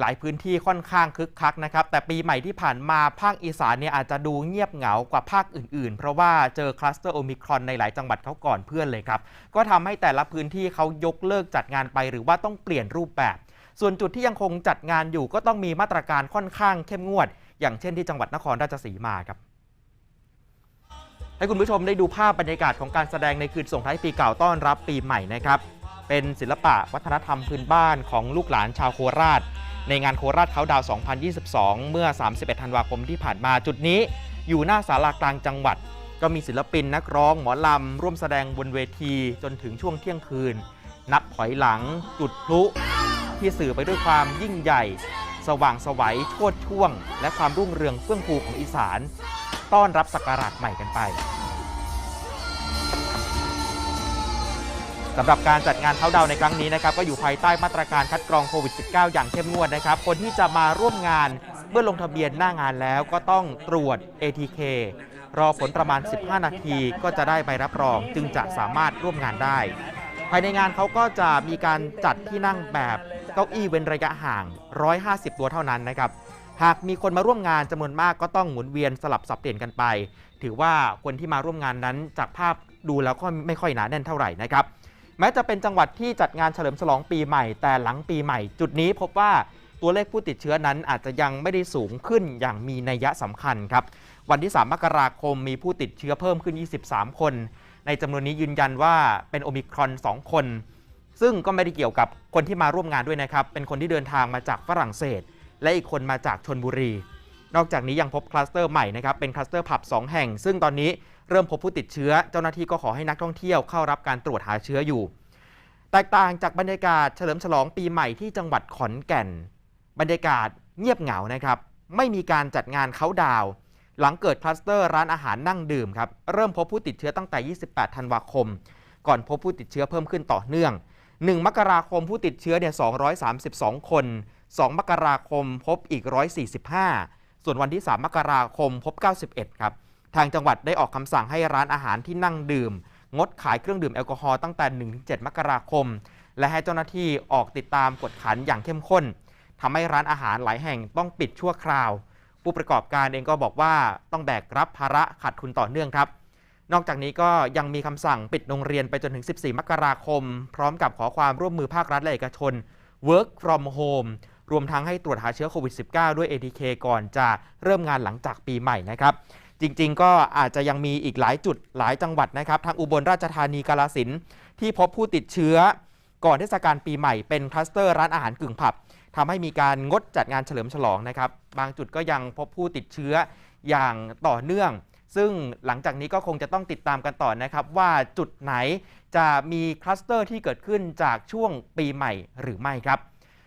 หลายพื้นที่ค่อนข้างคึกคักนะครับ แต่ปีใหม่ที่ผ่านมาภาคอีสานเนี่ยอาจจะดูเงียบเหงากว่าภาคอื่นๆ เพราะว่าเจอคลัสเตอร์โอมิครอนในหลายจังหวัดเขาก่อนเพื่อนเลยครับ ก็ทำให้แต่ละพื้นที่เขายกเลิกจัดงานไปหรือว่าต้องเปลี่ยนรูปแบบ ส่วนจุดที่ยังคงจัดงานอยู่ก็ต้องมีมาตรการค่อนข้างเข้มงวด อย่างเช่นที่จังหวัดนครราชสีมาครับให้คุณผู้ชมได้ดูภาพบรรยากาศของการแสดงในคืนส่งท้ายปีเก่าต้อนรับปีใหม่นะครับเป็นศิลปะวัฒนธรรมพื้นบ้านของลูกหลานชาวโคราช ในงานโคราชเขาดาว 2022 เมื่อ 31 ธันวาคมที่ผ่านมาจุดนี้ อยู่หน้าศาลากลางจังหวัด ก็มีศิลปินนักร้องหมอลำ ร่วมแสดงบนเวทีจนถึงช่วงเที่ยงคืน นับถอยหลัง จุดพลุที่สื่อไปด้วยความยิ่งใหญ่ สว่างสวัยโชดช่วง และความรุ่งเรืองเฟื่องฟูของอีสาน ต้อนรับศักราชใหม่กันไป สำหรับการจัดงานเขาดาวในครั้งนี้นะครับก็อยู่ภายใต้มาตรการคัดกรองโควิด -19 อย่างเข้มงวดนะครับ คนที่จะมาร่วมงานเมื่อลงทะเบียนหน้างานแล้วก็ต้องตรวจ ATK รอผลประมาณ 15 นาทีก็จะได้ใบรับรองจึงจะสามารถร่วมงานได้ ภายในงานเขาก็จะมีการจัดที่นั่งแบบเก้าอี้เว้นระยะห่าง 150 ตัวเท่านั้นนะครับ หากมีคนมาร่วมงานจำนวนมากก็ต้องหมุนเวียนสลับสับเปลี่ยนกันไป ถือว่าคนที่มาร่วมงานนั้นจากภาพดูแล้วก็ไม่ค่อยหนาแน่นเท่าไหร่นะครับ แม้จะเป็นจังหวัดที่จัดงานเฉลิมฉลองปีใหม่ แต่หลังปีใหม่ จุดนี้พบว่าตัวเลขผู้ติดเชื้อนั้นอาจจะยังไม่ได้สูงขึ้นอย่างมีนัยยะสำคัญครับ วันที่ 3 มกราคมมีผู้ติดเชื้อเพิ่มขึ้น 23 คน ในจำนวนนี้ยืนยันว่าเป็นโอมิครอน 2 คน ซึ่งก็ไม่ได้เกี่ยวกับคนที่มาร่วมงานด้วยนะครับ เป็นคนที่เดินทางมาจากฝรั่งเศส และอีกคนมาจากชนบุรี นอกจากนี้ยังพบคลัสเตอร์ใหม่นะครับเป็นคลัสเตอร์ผับ2 แห่ง ซึ่งตอนนี้เริ่มพบผู้ติดเชื้อ เจ้าหน้าที่ก็ขอให้นักท่องเที่ยวเข้ารับการตรวจหาเชื้ออยู่ แตกต่างจากบรรยากาศเฉลิมฉลองปีใหม่ที่จังหวัดขอนแก่น บรรยากาศเงียบเหงานะครับไม่มีการจัดงานเขาดาว หลังเกิดคลัสเตอร์ร้านอาหารนั่งดื่มครับเริ่มพบผู้ติดเชื้อตั้งแต่ 28 ธันวาคม ก่อนพบผู้ติดเชื้อเพิ่มขึ้นต่อเนื่อง 1 มกราคมผู้ติดเชื้อเนี่ย 232 คน 2 มกราคมพบอีก 145 ส่วนวันที่ 3 มกราคมพบ 91 ครับ ทางจังหวัดได้ออกคำสั่งให้ร้านอาหารที่นั่งดื่ม งดขายเครื่องดื่มแอลกอฮอล์ตั้งแต่ 1-7 มกราคม และให้เจ้าหน้าที่ออกติดตามกดขันอย่างเข้มข้นทำให้ร้านอาหารหลายแห่งต้องปิดชั่วคราว ผู้ประกอบการเองก็บอกว่าต้องแบกรับภาระขาดทุนต่อเนื่องครับ นอกจากนี้ก็ยังมีคำสั่งปิดโรงเรียนไปจนถึง 14 มกราคม พร้อมกับขอความร่วมมือภาครัฐและเอกชน work from home รวมทั้งให้ตรวจหาเชื้อโควิด -19 ด้วย ATK ก่อนจะเริ่มงานหลังจากปีใหม่นะครับ จริงๆ ก็อาจจะยังมีอีกหลายจุดหลายจังหวัดนะครับทางอุบลราชธานีกาลสินที่พบผู้ติดเชื้อ ก่อนเทศกาลปีใหม่เป็นคลัสเตอร์ร้านอาหารกึ่งผับทำให้มีการงดจัดงานเฉลิมฉลองนะครับ บางจุดก็ยังพบผู้ติดเชื้ออย่างต่อเนื่อง ซึ่งหลังจากนี้ก็คงจะต้องติดตามกันต่อนะครับ ว่าจุดไหนจะมีคลัสเตอร์ที่เกิดขึ้นจากช่วงปีใหม่หรือไม่ครับ